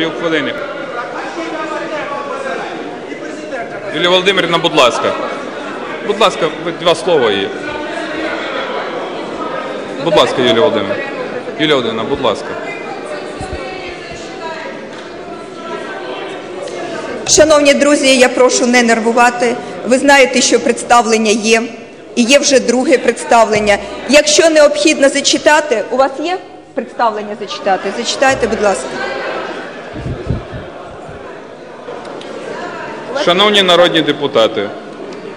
Півхвилини. Юлія Володимирівна, будь ласка. Будь ласка, два слова її. Будь ласка, Юлія Володимирівна. Юлія Володимирівна, будь ласка. Шановні друзі, я прошу не нервувати. Ви знаєте, що представлення є, і є вже друге представлення. Якщо необхідно зачитати, у вас є представлення зачитати? Зачитайте, будь ласка. Шановні народні депутати,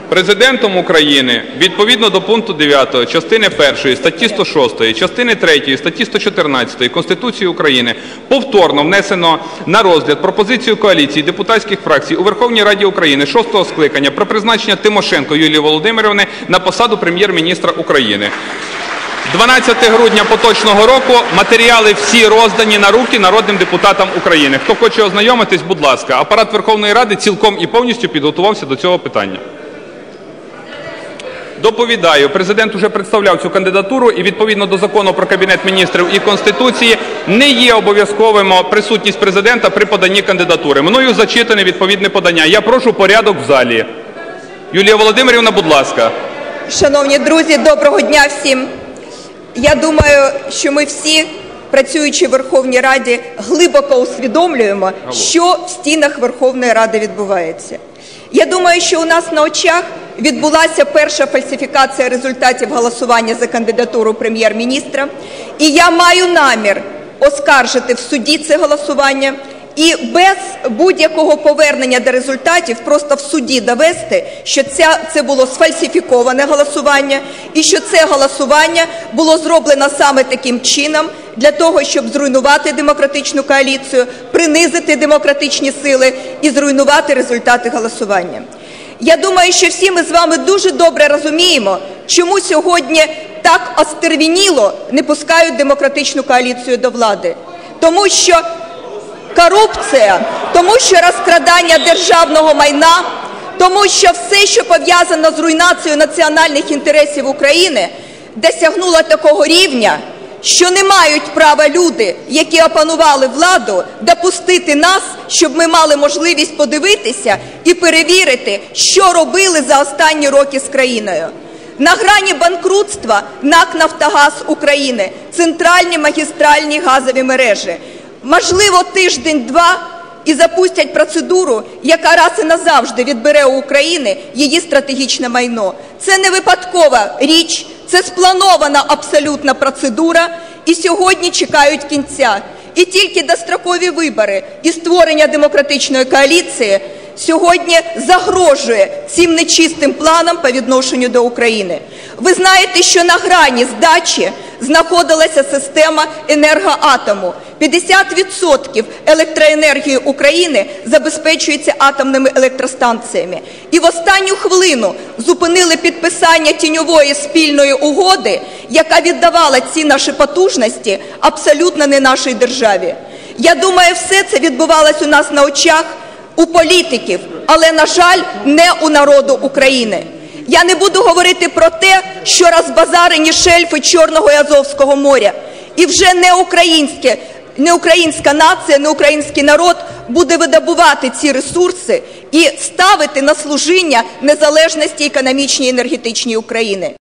Президентом України відповідно до пункту 9 частини 1 статті 106, частини 3 статті 114 Конституції України повторно внесено на розгляд пропозицію коаліції депутатських фракцій у Верховній Раді України 6 скликання про призначення Тимошенко Юлії Володимирівни на посаду прем'єр-міністра України. 12 грудня поточного року матеріали всі роздані на руки народним депутатам України. Хто хоче ознайомитись, будь ласка, апарат Верховної Ради цілком і повністю підготувався до цього питання. Доповідаю, президент уже представляв цю кандидатуру і відповідно до закону про кабінет міністрів і конституції не є обов'язковим присутність президента при поданні кандидатури. Мною зачитане відповідне подання. Я прошу порядок в залі. Юлія Володимирівна, будь ласка. Шановні друзі, доброго дня всім. Я думаю, що ми всі, працюючи в Верховній Раді, глибоко усвідомлюємо, що в стінах Верховної Ради відбувається. Я думаю, що у нас на очах відбулася перша фальсифікація результатів голосування за кандидатуру прем'єр-міністра, і я маю намір оскаржити в суді це голосування і без будь-якого повернення до результатів просто в суді довести, що ця, це було сфальсифіковане голосування і що це голосування було зроблено саме таким чином для того, щоб зруйнувати демократичну коаліцію, принизити демократичні сили і зруйнувати результати голосування. Я думаю, що всі ми з вами дуже добре розуміємо, чому сьогодні так остервініло не пускають демократичну коаліцію до влади. Тому що корупція, тому що розкрадання державного майна, тому що все, що пов'язано з руйнацією національних інтересів України, досягнуло такого рівня, що не мають права люди, які опанували владу, допустити нас, щоб ми мали можливість подивитися і перевірити, що робили за останні роки з країною. На грані банкрутства НАК «Нафтогаз України, центральні магістральні газові мережі. Можливо, тиждень-два і запустять процедуру, яка раз і назавжди відбере у України її стратегічне майно. Це не випадкова річ, це спланована абсолютна процедура, і сьогодні чекають кінця. І тільки дострокові вибори і створення демократичної коаліції сьогодні загрожує цим нечистим планам по відношенню до України. Ви знаєте, що на грані здачі знаходилася система енергоатому. 50% електроенергії України забезпечується атомними електростанціями. І в останню хвилину зупинили підписання тіньової спільної угоди, яка віддавала ці наші потужності абсолютно не нашій державі. Я думаю, все це відбувалось у нас на очах у політиків, але, на жаль, не у народу України. Я не буду говорити про те, що розбазарені шельфи Чорного і Азовського моря. І вже не українське, не українська нація, не український народ буде видобувати ці ресурси і ставити на служіння незалежності економічній і енергетичній України.